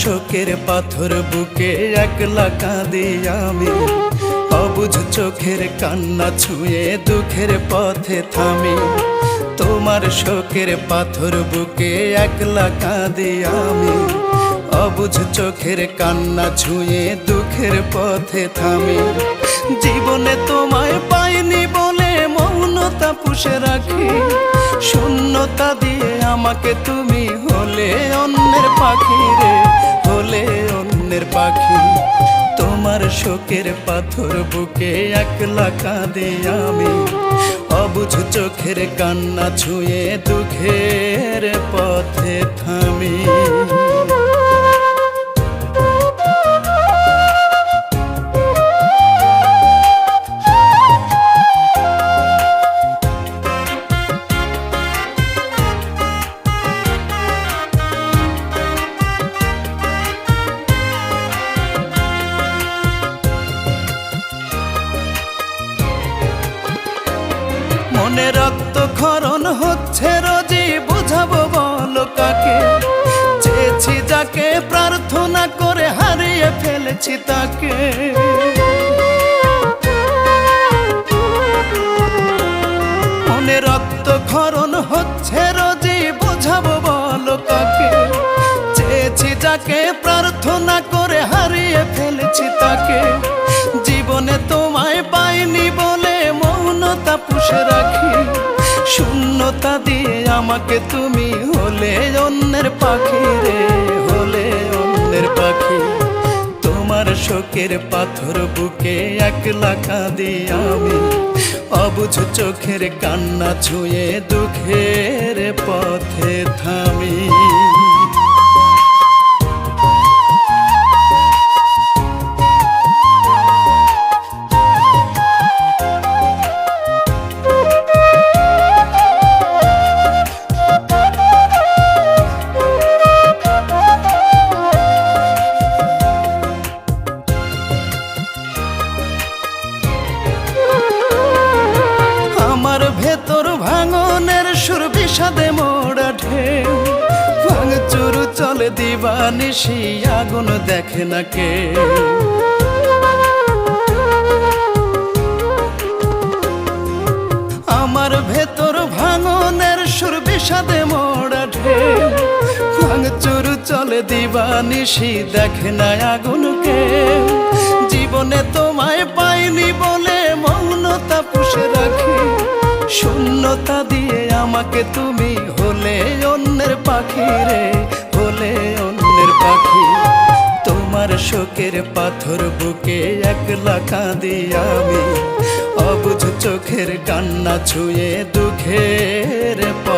শোকের পাথর বুকে একলা কাঁদি আমি। অবুঝ চোখের কান্না ছুঁয়ে দুঃখের পথে থামি। তোমার শোকের পাথর বুকে একলা কাঁদি আমি। অবুঝ চোখের কান্না ছুঁয়ে দুঃখের পথে থামি। জীবনে তোমায় পাইনি বলে মৌনতা পুষে রাখি। শূন্যতা দিয়ে আমাকে তুমি হলে অন্যের পাখি। শোকের পাথর বুকে একলা কাঁদে আমি। অবুঝ চোখের কান্না ছুঁয়ে দুঃখের পথে থামি। মনে রক্ত খরণ হচ্ছে রোজি বুঝাবো বলো কাকে? চেয়েছি যাকে, প্রার্থনা করে হারিয়ে ফেলেছি তাকে। মনে রক্ত খরণ হচ্ছে রোজি বুঝাবো বলো কাকে? চেয়েছি যাকে, প্রার্থনা করে হারিয়ে ফেলেছি তাকে। রাখি। শূন্যতা দিয়ে আমাকে তুমি হলে অন্যের পাখি রে, হলে অন্যের পাখি। তোমার শোকের পাথর বুকে একলা কাঁদি আমি। অবুঝ চোখের কান্না ছুঁয়ে দুঃখের পথে থামি। বিষাদে মোড়া ঢেউ। ভাঙচুর চলে দিবানিশি আগুন দেখে না কে। আমার ভেতর ভাঙনের সুর বিষাদে মোড়া ঢেউ। ভাঙচুর চলে দিবানিশি দেখে না আগুনকে শূন্যতা দিয়ে আমাকে তুমি হলে অন্যের পাখি রে, হলে অন্যের পাখি। তোমার শোকের পাথর বুকে একলা কাঁদি আমি, অবুঝ চোখের কান্না ছুঁয়ে দুঃখের থাম